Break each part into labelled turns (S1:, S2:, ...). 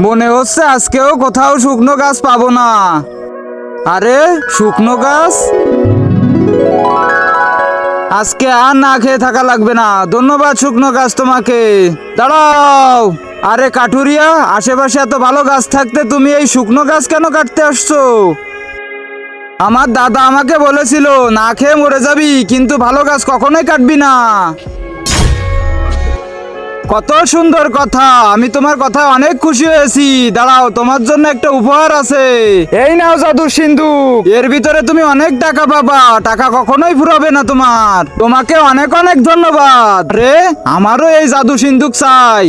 S1: মনে হচ্ছে আজকেও কোথাও শুকনো গাছ পাবো না। আরে, শুকনো গাছ? আজকে আর না খেয়ে থাকা লাগবে না। ধন্যবাদ শুকনো গাছ তোমাকে। দাঁড়াও। আরে, কাঠুরিয়া, আশেপাশে এত ভালো গাছ থাকতে তুমি এই শুকনো গাছ কেন কাটতে আসছো? আমার দাদা আমাকে বলেছিল, না খেয়ে মরে যাবি, কিন্তু ভালো গাছ কখনোই কাটবি না। কত সুন্দর কথা। আমি তোমার কথায় অনেক খুশি হয়েছি। দাঁড়াও তোমার জন্য একটা উপহার আছে। এই নাও জাদুর সিন্ধুক এর ভিতরে তুমি অনেক টাকা পাবা। টাকা কখনোই ফুরাবে না তোমার। তোমাকে অনেক অনেক ধন্যবাদ। রে আমারও এই জাদু সিন্ধুক চাই।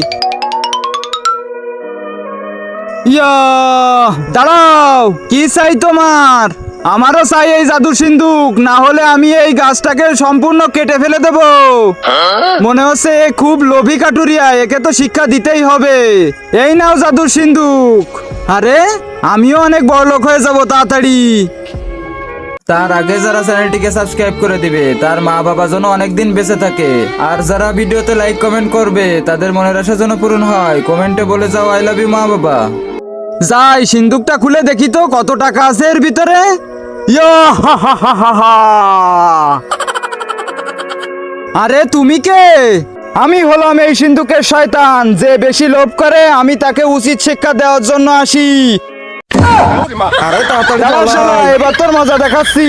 S1: ইয়া দাঁড়াও কি চাই তোমার? আমারও চাই এই জাদু সিন্ধুক না হলে আমি এই গাছটাকে সম্পূর্ণ কেটে ফেলে দেব। মনে হচ্ছে এ খুব লোভী কাটুরিয়া একে তো শিক্ষা দিতেই হবে। এই নাও জাদুর সিন্ধুক। আরে আমিও অনেক বড় লোক হয়ে যাব তাড়াতাড়ি। তার আগে যারা চ্যানেলটিকে সাবস্ক্রাইব করে দিবে তার মা বাবা যেন অনেকদিন বেঁচে থাকে। আর যারা ভিডিওতে লাইক কমেন্ট করবে তাদের মনের আশা যেন পূরণ হয়। কমেন্টে বলে যাও আই লাভ ইউ মা বাবা যাই সিন্দুকটা খুলে দেখি তো কত টাকা আছে এর ভিতরে। আরে তুমি কে? আমি হলাম এই সিন্ধুকের শয়তান যে বেশি লোভ করে আমি তাকে উচিত শিক্ষা দেওয়ার জন্য আসি। এবার তোর মজা দেখাচ্ছি।